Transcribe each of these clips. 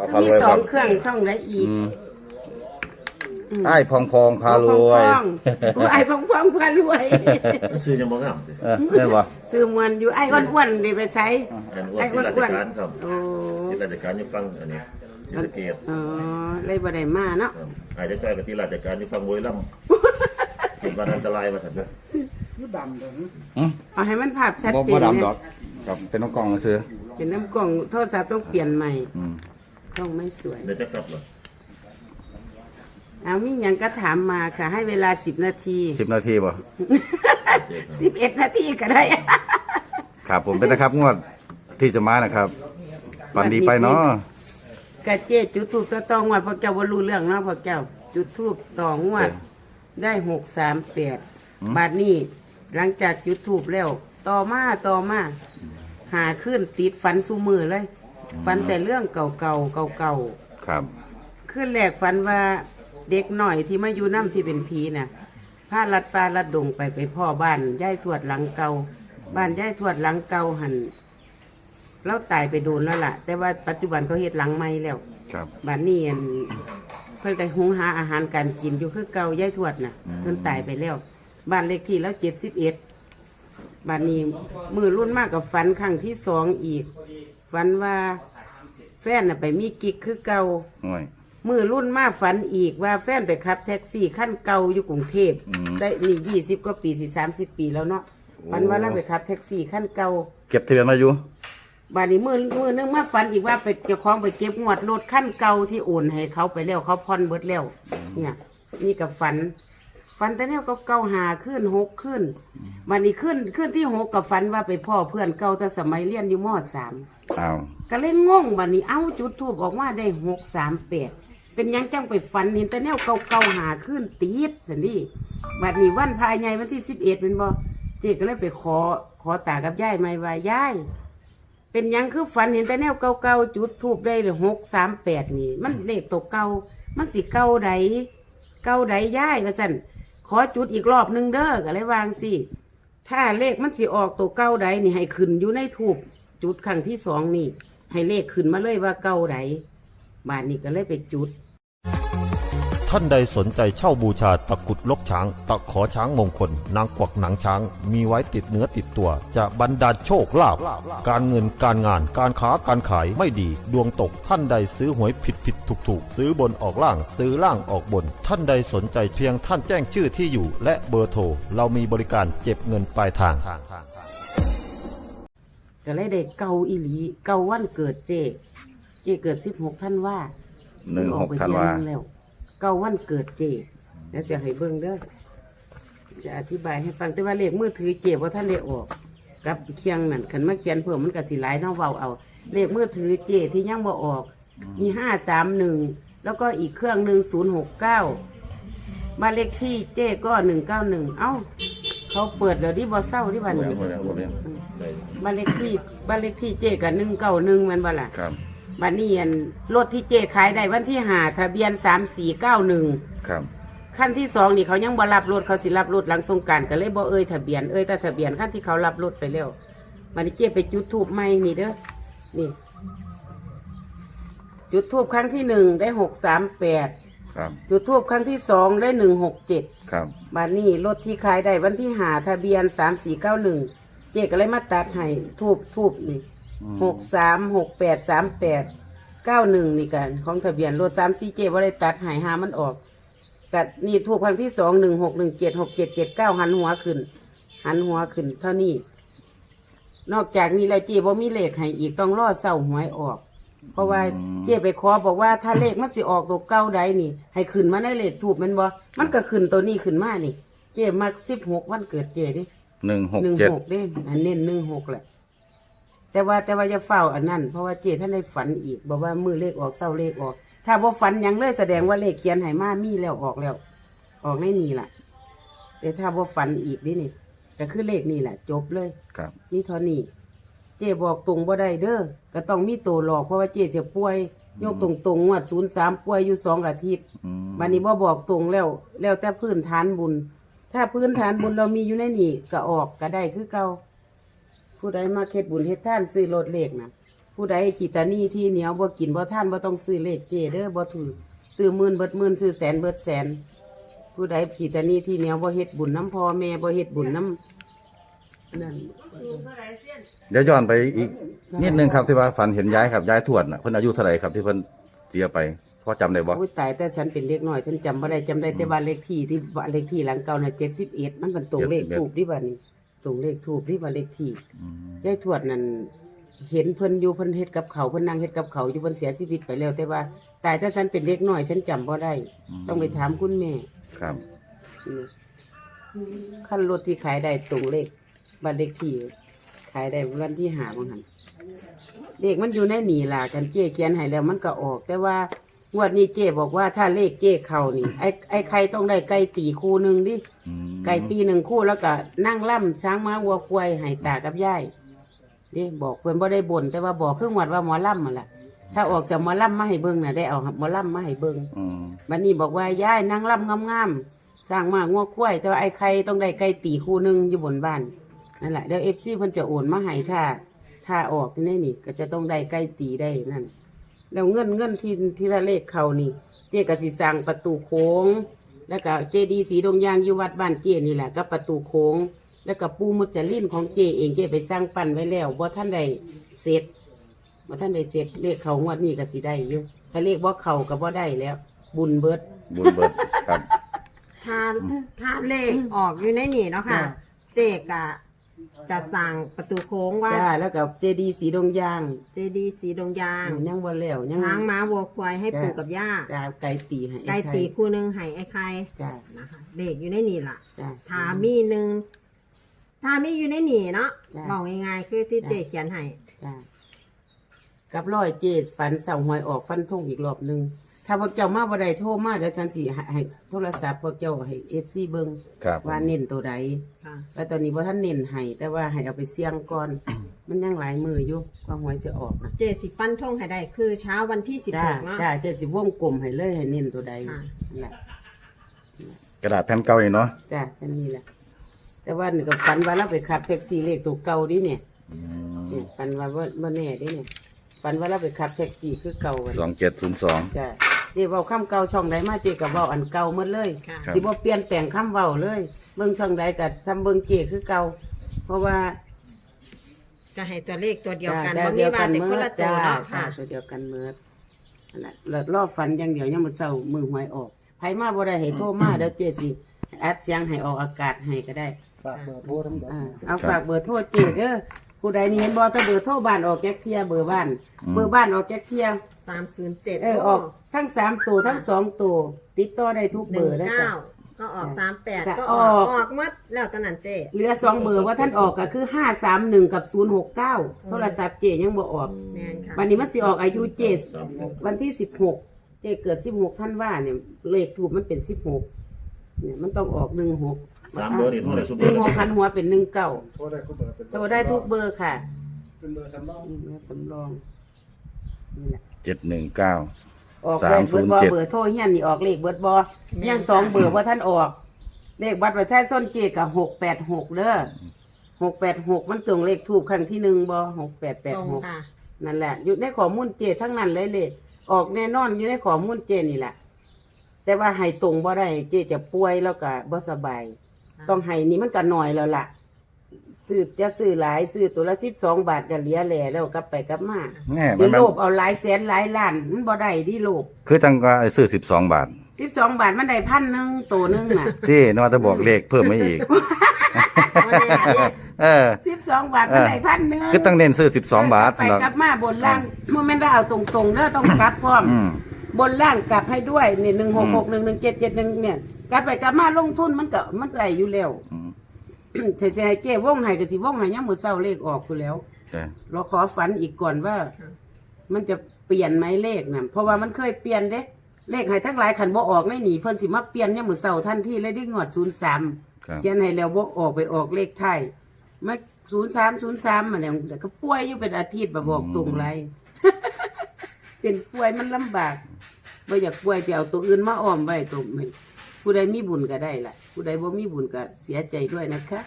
ต่อก็พามีรวยสคอรังบเครื่องช่องได้อีกอืมอืมไอ้พองพองพารวยพองๆผู้ไอ้พองพองพารวย ซื้อยังบ่งามสิเออได้บ่ซื้อมวนอยู่ไอ้อ้วนๆนี่ไปใช้ อันว่าไอ้ที่ราชอ้วนการครับๆโอ้ ที่ราชการอยู่ฟังอันนี้ที่สะเกตอ๋อเลยบ่ได้มาเนาะครับอาจจะจ่ายกับที่ราชการอยู่ฟังบุรีรัมย์คิดว่าอันตรายมาถึงนะอืมเอาให้มันภาพชัดบ่เจบ่นดำดเนี่อยกครับเป็นน้องกล่องซื้อเป็นน้ำกล่องโทรศัพท์ต้องเปลี่ยนใหม่ อืม กล้องไม่สวย เดี๋ยวจะซับเหรอเอามีหยังก็ถามมาค่ะ ให้เวลา10นาทีสิบนาทีบ่11นาทีก็ได้ ครับผมเป็นนะครับงวดที่จะมานะครับปันดีไปเนาะกะเจ้จุดทูบต่อตองวดพวกเจ้าบ่รู้เรื่องเนาะพวกเจ้า จุดทูบต่องวด ได้หกสามแปดบาทนี้หลังจากจุดทูบแล้ว ต่อมาต่อมาหาขึ้นติดฝันสูมือเลย ฝันแต่เรื่องเก่าๆเก่าๆครับขึ้นแรกฝันว่าเด็กหน่อยที่มาอยู่น้ำที่เป็นผีน่ะพาลัดปลาลัดดงไปไปพ่อบ้านย่ายทวดหลังเก่า บ้านย่ายทวดหลังเก่าหันเราตายไปโดนแล้วล่ะ แต่ว่าปัจจุบันเขาเฮ็ดหลังใหม่แล้ว ครับบ้านนี้อันเพิ่นได้หุงหาอาหารการกินอยู่คือเก่าย่ายทวดน่ะอืมเพิ่นตายไปแล้ว บ้านเลขที่แล้วเจ็ดสิบเอ็ดบ้านนี้มือรุ่นมากกับฝันครั้งที่สองอีก ฝันว่า แฟนน่ะไปมีกิ๊กคือเก่าโอ้ยมือรุ่นมาฝันอีกว่าแฟนไปขับ แท็กซี่ขั้นเก่าอยู่กรุงเทพอืม ได้นี่ยี่สิบกว่าปีสี่สามสิบปีแล้วเนาะฝันว่าเราไปขับ แท็กซี่ขั้นเก่า เก็บทะเบียนมาอยู่ บาดนี้มือมือนึงมาฝันอีกว่าไปเจ้าของไปเก็บงวดรถขั้นเก่าที่โอนให้เขาไปแล้วเขาผ่อนเบิดแล้วเนี่ย นี่กับฝัน ฝันแต่เนี่ยก็เก่าหาขึ้นหกขึ้นวันนี้ขึ้นขึ้นที่หกกับฝันว่าไปพ่อเพื่อนเก่าแต่สมัยเรียนอยู่มสามอ้าวก็เลยงงบัดนี้เอ้าจุดทูบออกมาได้หกสามแปดเป็นหยังจังไปฝันเห็นแต่แนวเก่าๆหาขึ้นตีดสินี่บัดนี้วันภายในวันที่สิบเอ็ดเป็นบ่เจ๊ก็เลยไปขอขอตากับยายไม่ว่ายายเป็นหยังคือฝันเห็นแต่แนวเก่าๆจุดทูบได้หกสามแปดนี่ มันเลขตัวเก่ามันสิเก่าใดเก่าใดยายว่าจัน ขอจุดอีกรอบหนึ่งเด้อก็เลยวางสิถ้าเลขมันสิออกตัวเก้าใดนี่ให้ขึ้นอยู่ในถูกจุดครั้งที่สองนี่ ให้เลขขึ้นมาเลยว่าเก้าใดบานนี้ก็เลยไปจุด ท่านใดสนใจเช่าบูชาตะกรุดลกช้าง ตะขอช้างมงคล นางกวักหนังช้าง มีไว้ติดเนื้อติดตัว จะบรรดาลโชคลาภการเงินการงานการค้าการขายไม่ดี ดวงตกท่านใดซื้อหวยผิดผิดถูกถูกซื้อบนออกล่างซื้อล่างออกบน ท่านใดสนใจเพียงท่านแจ้งชื่อที่อยู่ และเบอร์โทรเรามีบริการเก็บเงินปลายทาง ก็เลยได้เก้าอีหลีเก้าวันเกิดเจ เจเกิดสิบหกท่านว่าหนึ่งหกไปธันวาเที่ยงแล้ว เก้าวันเกิดเจแล้วจะให้เบิ่งเด้อจะอธิบายให้ฟังแต่ว่าเลขมือถือเจว่าท่านได้ออก กับเคียงนั่นขันมาเขียนเพิ่มมันก็สิหลายเน้องเว้าเอา เลขมือถือเจที่ยังบ่ออก มีห้าสามหนึ่งแล้วก็อีกเครื่องหนึ่งศูนย์หกเก้าบ้านเลขที่เจก็หนึ่งเก้าหนึ่งเอ้า เขาเปิดแล้วที่บ่เศร้าที่บ้านบ่นี้ได้บ่ได้บ่ได้ได้บ้านเลขที่บ้านเลขที่เจกับหนึ่งเก้าหนึ่งมันบ่ล่ะ ครับ บ้านนี้อันรถที่เจขายได้วันที่หาทะเบียนสามสี่เก้าหนึ่งครับขั้นที่สองนี่เขายังบ่รับรถเขาสิรับรถหลังสงกรารก็เลยบ่เอ่ยทะเบียนเอ่ยแต่ทะเบียนขั้นที่เขารับรถไปแล้วบัดนี้เจ๊ไปจุดทูบใหม่นี่เด้อนี่ จุดทูบครั้งที่หนึ่งได้หกสามแปดครับจุดทูบครั้งที่สองได้หนึ่งหกเจ็ด ครับบัดนี้รถที่ขายได้วันที่หาทะเบียนสามสี่เก้าหนึ่งเจ๊ก็เลยมาตัดให้ทูบทูบนี่อืม หกสามหกแปดสามแปดเก้าหนึ่งนี่กัน ของทะเบียนรถสามสี่เจว่าได้ตัดใหายหามันออกกัดนี่ถูกครั้งที่สองหนึ่งหกหนึ่งเจ็ดหกเจ็ดเจ็ดเก้าหันหัวขึ้น หันหัวขึ้น เท่านี้ นอกจากนี้แล้วเจ๊บ่มีเลขให้อีกต้องรอเศร้าหวยออก เพราะว่าเจ๊ไปขอบอกว่าถ้าเลขมันสิออกตัวเก้าใดนี่ ให้ขึ้นมาในเลขถูกแมันบ่มันก็ขึ้นตัวนี้ขึ้นมานี่ เจ๊มักสิบหกวันเกิดเจ๊ดิหนึ่งหกหนึ่งเจ็ดหกเด้อันเน้นหนึ่งหกแหละ แต่ว่าแต่ว่าจะเฝ้าอันนั้น เพราะว่าเจท่านได้ฝันอีก บอกว่ามือเลขออกเศร้าเลขออก ถ้าบ่ฝันหยังเลยแสดงว่าเลขเขียนให้มามีแล้วออกแล้ว ออกไม่นี่ล่ะ แต่ถ้าบ่ฝันอีกนี่นี่ก็คือเลขนี่แหละ จบเลยครับ นี่เท่านี้เจบอกตรงบ่ได้เด้อก็ต้องมีตัวหลอกเพราะว่าเจจะป่วยยกตรงตรงๆงวดศูนย์สามป่วยอยู่สองอาทิตย์อืมบันนี้บ่บอกตรงแล้ว แล้วแต่พื้นฐานบุญ ถ้าพื้นฐานบุญเรามีอยู่ในนี่ก็ออกก็ได้คือเก่า ผู้ใดมาเฮ็ดบุญเฮ็ดท่านซื้อรถเลขนะผู้ใดขีตานี่ที่เหนียวบ่กินบ่ท่านบ่ต้องซื้อเลขเจเด้อบ่ถือซื้อหมื่นเบิดหมื่นซื้อแสนเบิดแสน ผู้ใดขีตานี่ที่เหนียวบ่เฮ็ดบุญน้ำพ่อแม่บ่เฮ็ดบุญน้ำนั่นเดี๋ยวย้อนไปอีกนิดนึงครับที่ว่าฝันเห็นย้ายครับย้ายทวดน่ะเพิ่นอายุเท่าไหร่ครับที่เพิ่นเสียไปพอจำได้บ่โอ้ยตายแต่ฉันเป็นเด็กน้อย ฉันจำบ่ได้จำได้แต่บ้านเลขที่ที่บ้านเลขที่หลังเก่าน่ะ71มันเป็นตรงเลขถูกที่บ้านนี้ ตรงเลขถูกที่บ้านเลขที่อืมยายทวดนั่นเห็นเพิ่นอยู่เพิ่นเฮ็ดกับเขาวเพิ่นนั่งเฮ็ดกับเขาวอยู่เพิ่นเสียชีวิตไปแล้ว แต่ว่าตายแต่ฉันเป็นเด็กน้อยฉันจำบ่ได้ ต้องไปถามคุณแม่ครับ อืมขั้นรถที่ขายได้ตรงเลขบ้านเลขที่ ขายได้วันที่หาบางหันเลขมันอยู่ในหนีล่ะกันเจ้เขียนให้แล้วมันก็ออก แต่ว่า งวดนี้เจ้บอกว่าถ้าเลขเจ้เข้านี่ ไอ้ไอ้ใครต้องได้ไก่ตีคู่หนึ่งดิ อืมไก่ตีหนึ่งคู่แล้วก็นั่งล่ำช้างม้าวัวควายให้ตากับยายนี่บอกเพื่อนบ่ได้บ่นแต่ว่าบอกครึ่งวัดว่าหมอล่ำมาละถ้าออกจากหมอล่ำมาให้เบิ่งน่ะได้เอาหมอล่ำมาให้เบิ่งอืมบัดนี้บอกว่ายายนั่งล่ำงามๆสร้างมางัวควายแต่ว่าไอ้ใครต้องได้ไก่ตีคู่หนึ่งอยู่บนบ้านนั่นแหละเดี๋ยวเอฟซีเพิ่นจะโอนมาให้ถ้าถ้าออกนี่นี่ก็จะต้องได้ไก่ตีได้นั่น แล้วเงินเงินที่ที่ละเลขเขานี่ เจ๊ก็สิสร้างประตูโค้ง แล้วก็เจดีย์สีดงยางอยู่วัดบ้านเจนี่แหละก็ประตูโค้ง แล้วก็ปูมุจลินของเจเองเจไปสร้างปั้นไว้แล้วบ่ท่านใดเสร็จบ่ท่านใดเสร็จเลขเขางวดนี้ก็สิได้อยู่ถ้าเลขบ่เขาก็บ่ได้แล้ว บุญเบิดบุญเบิดครับ ถ้าถ้าเลขออกอยู่ในนี่เนาะค่ะจ้ะเจกะ จะสั่งประตูโค้งว่าจ้าแล้วก็เจดีย์สีดงยางเจดีย์สีดงยาง ยังบ่แล้วยัง ช้างม้าวัวควายให้จ้ะ ปู่กับย่าจ้าไก่ตีให้ไก่อ้ข่ตีคู่หนึ่งให้ไอ้ใครจ้านะคะเลขอยู่ในนี่ล่ะจ้าถ้ามีหนึ่งถ้ามีอยู่ในนี่เนาะจ้ะบอกง่ายๆคือที่จ้ะ เจเขียนให้ จ้ากับร้อยเจฝันเสาหวยออกฟันทงอีกรอบหนึง ถ้าพวกเจ้ามาบ่ได้โทรมาเดี๋ยวฉันสิให้ให้โทรศัพท์พวกเจ้าให้ FC เบิ่งครับว่าเน้นตัวใดค่ะแล้วตอนนี้ว่าท่านเน้นให้แต่ว่าให้เอาไปเสี่ยงก่อน มันยังหลายมืออยู่กว่าหวยจะออกนะเจสิปั้นท่งให้ได้คือเช้าวันที่สิบจ้าหกเนาะ จ้าเจะสิวงกลมให้เลยให้เน้นตัวใดค่ะ นั่นแหละกระดาษแผ่นเก่าอีกเนาะจ้าแค่นี้แหละแต่ว่านี่ก็ฝันว่าเราไปขับแท็กซี่เลขตัวเก่าดิเนี่ยอืเนี่ยฝันว่าว่าบ่แน่ดิเนี่ยฝันว่าเราไปขับแท็กซี่คือเก่าอะสองเจ็ดศูนย์สองจ้า เจ๊เว้าคำเก่าช่องใดมาเจ๊ก็เว้าอันเก่าหมดเลยค่ะ ครับ สิบ่เปลี่ยนแปลงคำเว้าเลย เบิ่งช่องใดก็ซ้ำเบิ่งเจ๊คือเก่าเพราะว่าจะให้ตัวเลขตัวเดียวกันจ้ว่ามีว่าจะคนละโจจ้าเนาะจ้าค่ะตัวเดียวกันเมื่อนั่นแหละแล้วรอบฝันอย่างเดียวยังมือเศร้ามือหวยออกไผมาบ่ได้ให้โทรมาเดี๋ยวเจสิอัดเสียงให้ออกอากาศให้ก็ได้ ฝากเบอร์โทรทั้งหมด อ่าเอาฝากเบอร์โทรเจเด้อ ผู้ใดนี่เห็นบ่แต่เบอร์โทรบ้านออกแก๊กเทียเบอร์บ้าน เบอร์บ้านออกแก๊กเทียสามศูนย์เจ็ดเออออกทั้งสามตัวทั้งสองตัวติดต่อได้ทุกหเบนึ่องร์นะเก้าจ๊ะ ก็ออกสามแปดจะก็ออออก กออกหมัดแล้วตอนนั้นเจเหลือสองเบอร์ว่าท่านออกก็คือห้าสามหนึ่งกับศูนย์หกเก้าโทรศัพท์เจยังบ่ออก แมนค่ะวันนี้มันสิออกอายุเจสวันที่สิบหกเจเกิดสิบหกท่านว่าเนี่ยเลขถูกมันเป็นสิบหกเนี่ยมันต้องออกหนึ่งหก สามเบอร์นี่เท่าไหร่ซุปหเบอนึ่งร์หกพันหัวเป็นหนึ่งเก้าโทรได้ทุกเบอร์เป็นโทรได้ทุกเบอร์ค่ะเป็นเบอร์สำรองอืมสำรองนี่แหละ เจ็ดหนึ่งเก้า ออกเลขเบิร์ดบอ307 เบอร์โทรเฮียนนี่ออกเลขเบิร์ดบอยังสองเบอร์ว่าท่านออก เลขบัตรประชาชนเจกับหกแปดหกเด้อหกแปดหกมันตรงเลขถูกครั้งที่หนึ่งบอหกแปดแปตดรงหกค่ะ นั่นแหละ อยู่ในข้อมูลเจทั้งนั้นเลยเลยออกแน่นอนอยู่ในข้อมูลเจนี่แหละ แต่ว่าให้ตรงบ่ได้เจจะป่วยแล้วก็บ่สบายค่ะ ต้องให้นี่มันก็น้อยแล้วล่ะซื้อจะซื้อหลายซื้อตัวละสิบสองบาทก็เหลียแหล่แล้วกลับไปกลับมาแน่มัเดี๋ยนวมันโลภเอาหลายแสนหลายล้านมันบ่ได้ดิโลภคือตั้งก็ไอ้ซื้อสิบสองบาท สิบสองบาทมันได้พันหนึ่งตัวหนึงน่ะ ที่นว่าจะบอกเลขเพิ่มไม่อีกวันนี้ล่ะเจเออ สิบสองบาทมันได้พันหนึ่งคือต้องเน้นซื้อสิบสองบาทไปกลับมาบนล่างเมื่อแม่นได้เอาตรงๆเด้อต้องกลับพร้อม อืม บนล่างกลับให้ด้วยนี่หนึ่งหกหกหนึ่งหนึ่งเจ็ดเจ็ดหนึ่งเนี่ย กลับไปกลับมาลงทุนมันก็มันได้อยู่แล้วอืมถ้าจะให้เก้ว่องให้ก็สิว่องให้ยังมือเศร้าเลขออกอยู่แล้วใช่เราขอฝันอีกก่อนว่า มันจะเปลี่ยนไหมเลขน่ะเพราะว่ามันเคยเปลี่ยนเด้ เลขให้ทั้งหลายขันบ่ออกไม่หนีเพิ่นสิมาเปลี่ยนยังมือเศร้าทันทีเลยได้งวดศูนย์สามครับเขียนให้แล้วบ่ออกไปออกเลขไทายมาศูนย์สามศูนย์สามมันเนี่ยเดี๋ยวก็ป่วยอยู่เป็นอาทิตย์มาบอกตรงไร เป็นป่วยมันลำบากบ่อยากป่วยจะเอาตัวอื่นมาอ้อมไว้ตัวมัน ผู้ใดมีบุญก็ได้ล่ะผู้ใดบ่มีบุญก็เสียใจด้วยนะคะ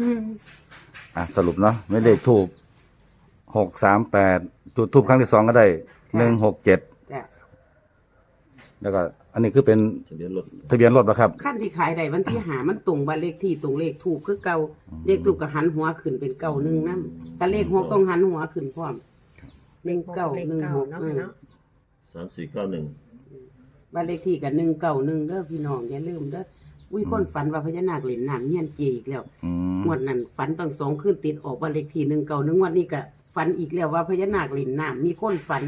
อืมอะสรุปเนาะไม่เลขถูกหกสามแปดจุดทูบครั้งที่สองก็ได้หนึ่งหกเจ็ดจ้ะแล้วก็ อันนี้คือเป็นทะเบียนรถทะเบียนรถนะครับ ขั้นที่ขายได้วันที่หามันตรงบ้านเลขที่ตรงเลขถูกคือเก่าเลขถูกก็หันหัวขึ้นเป็นเก่าหนึ่งนั่นถ้าเลขหกต้องหันหัวขึ้นพร้อมหนึ่งเก้าเลขหนึ่งเก้าหกเนาะเออเนาะ สามสี่เก้าหนึ่ง บ้านเลขที่กับหนึ่งเก้าหนึ่งเด้อพี่น้องอย่าลืมเด้ออุ้ยคนฝันว่าพญานาคเหรียญน้ำเฮียนเจอีกแล้วอืมงวดนั้นฝันตั้งสองคืนติดออกบ้านเลขที่หนึ่งเก้าหนึ่งวันนี้ก็ฝันอีกแล้วว่าพญานาคเหรียญน้ำมีคนฝัน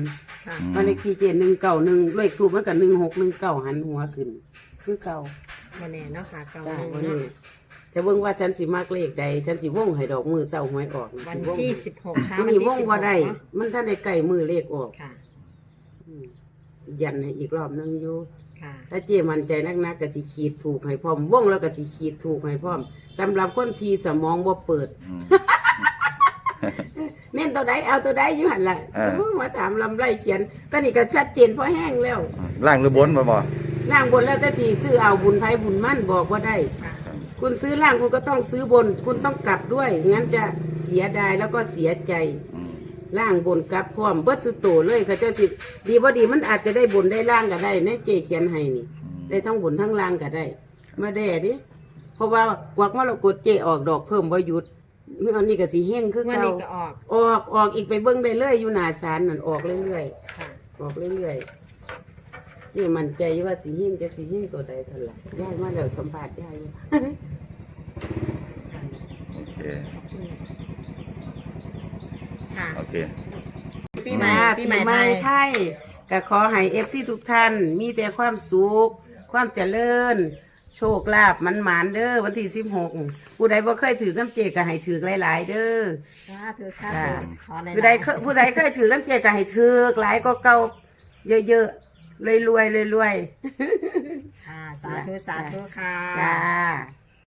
ค่ะบ้านเลขที่เจหนึ่งเก้าหนึ่งเลขถูกมันกับหนึ่งหกหนึ่งเก้าหันหัวขึ้น คือเก่ามาแน่เนาะค่ะเก้าจ้าหนึ่งวันเนาะนี้จะเบิ่งว่าฉันสิมากเลขใดฉันสิว่งให้ดอกมือเศร้าหวยออกะวันสิวงที่สิบหกเช้ามันวันนี่ที่ว่งสิบหว่ากได้เนาะมันถ้าได้ใกล้มือเลขออกค่ะ อืม ยันให้อีกรอบนึงอยู่ค่ะ ถ้าเจมันใจนักๆก็สิขีดถูกให้พร้อมว่งแล้วก็สิขีดถูกให้พร้อมสำหรับคนที่สมองบ่เปิด อืม เน้นตัวใดเอาตัวใดอยู่หั่นล่ะเออ โอ้มาถามลำไรเขียนตอนนี้ก็ชัดเจนเพราะแห้งแล้วล่างหรือบนบ่บ่ล่างบนแล้วแต่สิซื้อเอาบุญไผบุญมั่นบอกว่าได้ ค่ะ คุณซื้อล่างคุณก็ต้องซื้อบน คุณต้องกลับด้วย งั้นจะเสียดายแล้วก็เสียใจอืม ล่างบนกลับพร้อมเบิดสุดโตเลยเขาเจ้าสิดีบ่ดีมันอาจจะได้บนได้ล่างก็ได้ในะเจเขียนให้นี่ ได้ทั้งบนทั้งล่างก็ได้มาแด่ดิเพราะว่ากวักมรกตเจออกดอกเพิ่มบ่หยุดเมื่ออันนี้ก็สิเฮงคือวันเก่านี้ก็ออกออกออกอีกไปเบิ่งได้เลยอยู่หน้าศาลนั่นออกเรื่อยค่ะๆออกเรื่อยๆเจมั่นใจว่าสิเฮงจะสิเฮงตัวใดเท่าไหร่ย้ายมาแล้วสัมภาษณ์ย้ายอยู่ โอเค ค่ะ โอเค ปีใหม่อ่าปีใหม่ไทยไทยก็ขอให้เอฟซีทุกท่าน มีแต่ความสุข ความเจริญ โชคลาภมันหมานๆเด้อวันที่สิบหกผู้ใดบ่เคยถือน้ำเจก็ให้ถือหลาย ๆ เด้อ สาธุสาจ้าธุขอในผู้ใดเคยผู้ใดเคยถือน้ำเจก็ให้ถือหลายก็เก่าเยอะๆรวยๆรวยค่ะสาธุสาธุค่ะๆจ้า